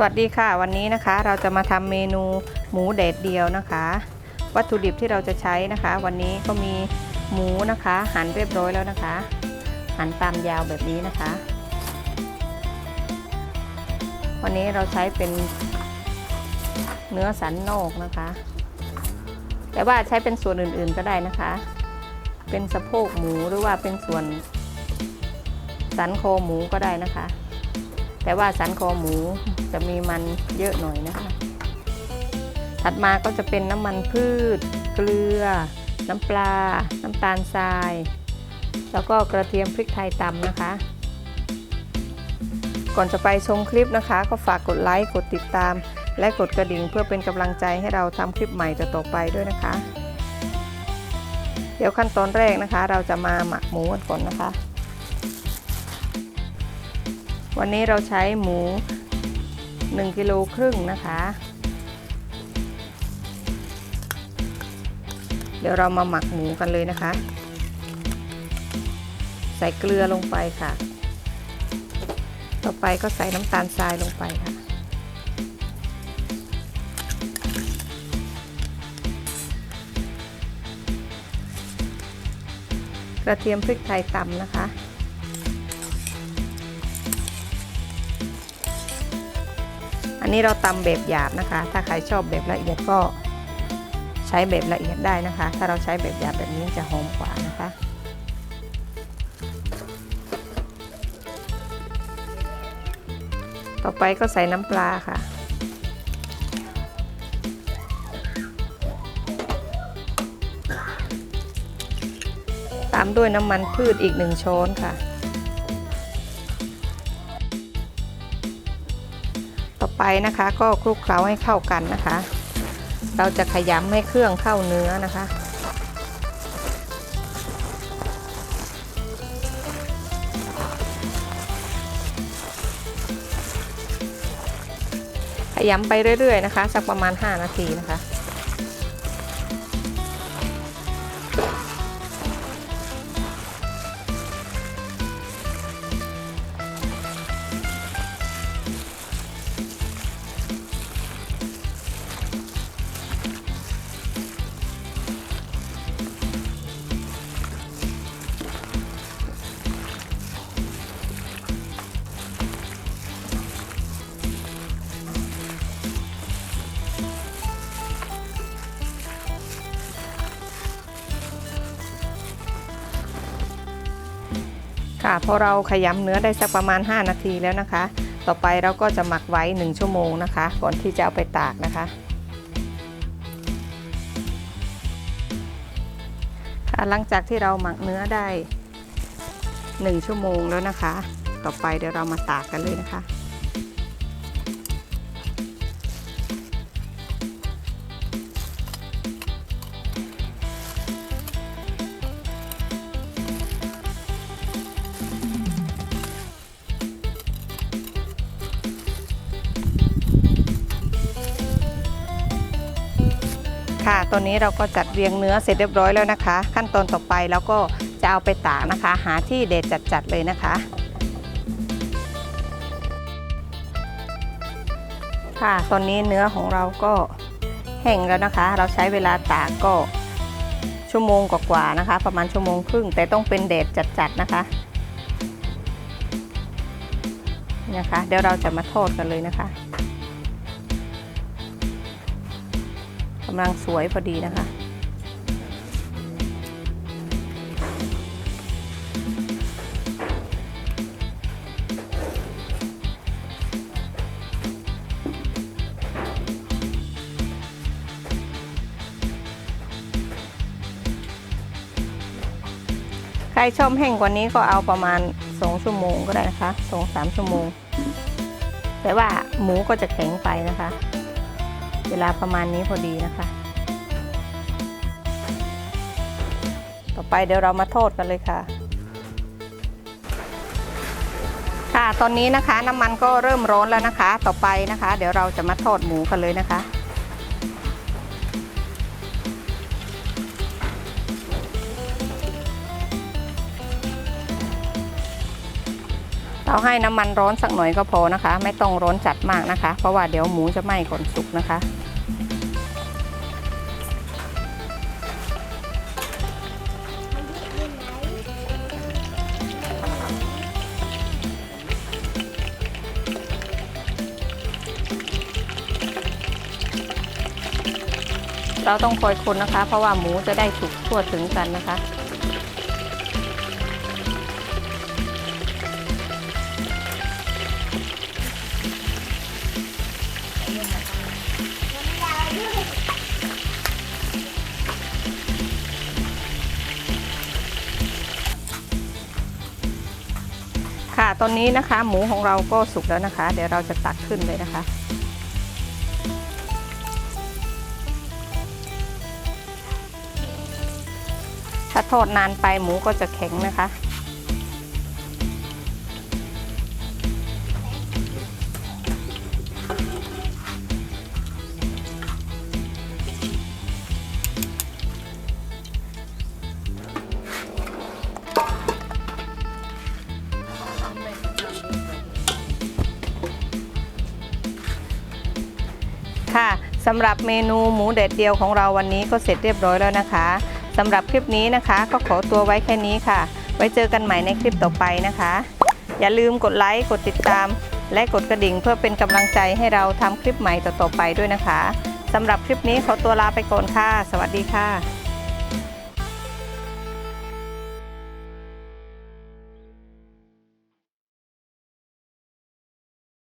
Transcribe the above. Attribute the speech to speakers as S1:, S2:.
S1: สวัสดีค่ะวันนี้นะคะเราจะมาทำเมนูหมูแดดเดียวนะคะ วัตถุดิบที่เราจะใช้นะคะ วันนี้ก็มีหมูนะคะ หั่นเรียบร้อยแล้วนะคะ หั่นตามยาวแบบนี้นะคะ วันนี้เราใช้เป็นเนื้อสันนอกนะคะ แต่ว่าใช้เป็นส่วนอื่นๆก็ได้นะคะ เป็นสะโพกหมูหรือว่าเป็นส่วนสันคอหมูก็ได้นะคะ แต่ว่าสันคอหมูจะมีมันเยอะหน่อยนะคะ ถัดมาก็จะเป็นน้ำมันพืช เกลือ น้ำปลา น้ำตาลทราย แล้วก็กระเทียมพริกไทยตำนะคะ ก่อนจะไปชมคลิปนะคะ ก็ฝากกดไลค์กดติดตาม และกดกระดิ่งเพื่อเป็นกำลังใจให้เราทำคลิปใหม่ต่อไปด้วยนะคะ เดี๋ยวขั้นตอนแรกนะคะ เราจะมาหมักหมูกันก่อนนะคะ วันนี้เราใช้หมู 1กิโลครึ่งนะคะ เดี๋ยวเรามาหมักหมูกันเลยนะคะ ใส่เกลือลงไปค่ะ ต่อไปก็ใส่น้ำตาลทรายลงไปค่ะกระเทียมพริกไทยตำนะคะ นนี้เราตำแบบหยาบนะคะ ถ้าใครชอบแบบละเอียดก็ใช้แบบละเอียดได้นะคะ ถ้าเราใช้แบบหยาบแบบนี้จะหอมกว่านะคะต่อไปก็ใส่น้ำปลาค่ะ ตามด้วยน้ำมันพืชอีกหนึ่งช้อนค่ะ ไปนะคะ ก็คลุกเคล้าให้เข้ากันนะคะ เราจะขยำให้เครื่องเข้าเนื้อนะคะ ขยำไปเรื่อยๆนะคะ สักประมาณ 5 นาทีนะคะ ค่ะพอเราขยำเนื้อได้สักประมาณ 5 นาทีแล้วนะคะ ต่อไปเราก็จะหมักไว้ 1 ชั่วโมงนะคะ ก่อนที่จะเอาไปตากนะคะค่ะหลังจากที่เราหมักเนื้อได้ 1 ชั่วโมงแล้วนะคะ ต่อไปเดี๋ยวเรามาตากกันเลยนะคะ ค่ะ ตอนนี้เราก็จัดเรียงเนื้อเสร็จเรียบร้อยแล้วนะคะ ขั้นตอนต่อไปแล้วก็จะเอาไปตากนะคะ หาที่เด็ดจัดๆเลยนะคะ ค่ะ ตอนนี้เนื้อของเราก็แห้งแล้วนะคะ เราใช้เวลาตากก็ชั่วโมงกว่าๆนะคะ ประมาณชั่วโมงครึ่ง แต่ต้องเป็นแดดจัดๆนะคะนี่นะคะ เดี๋ยวเราจะมาทอดกันเลยนะคะ กำลังสวยพอดีนะคะ ใครชอบแห้งกว่านี้ก็เอาประมาณ 2 ชั่วโมงก็ได้นะคะ 2-3 ชั่วโมง แต่ว่าหมูก็จะแข็งไปนะคะ เวลาประมาณนี้พอดีนะคะ ต่อไปเดี๋ยวเรามาทอดกันเลยค่ะ ค่ะตอนนี้นะคะน้ำมันก็เริ่มร้อนแล้วนะคะ ต่อไปนะคะ เดี๋ยวเราจะมาทอดหมูกันเลยนะคะเราให้น้ำมันร้อนสักหน่อยก็พอนะคะ ไม่ต้องร้อนจัดมากนะคะ เพราะว่าเดี๋ยวหมูจะไหม้ก่อนสุกนะคะ เราต้องคอยคนนะคะ เพราะว่าหมูจะได้สุกทั่วถึงกันนะคะ ค่ะตอนนี้นะคะ หมูของเราก็สุกแล้วนะคะ เดี๋ยวเราจะตักขึ้นเลยนะคะ ถ้าทอดนานไปหมูก็จะแข็งนะคะ ค่ะสำหรับเมนูหมูแดดเดียวของเราวันนี้ก็เสร็จเรียบร้อยแล้วนะคะ สำหรับคลิปนี้นะคะ ก็ขอตัวไว้แค่นี้ค่ะ ไว้เจอกันใหม่ในคลิปต่อไปนะคะ อย่าลืมกดไลค์กดติดตาม และกดกระดิ่งเพื่อเป็นกำลังใจให้เราทำคลิปใหม่ต่อๆไปด้วยนะคะสำหรับคลิปนี้ขอตัวลาไปก่อนค่ะ สวัสดีค่ะ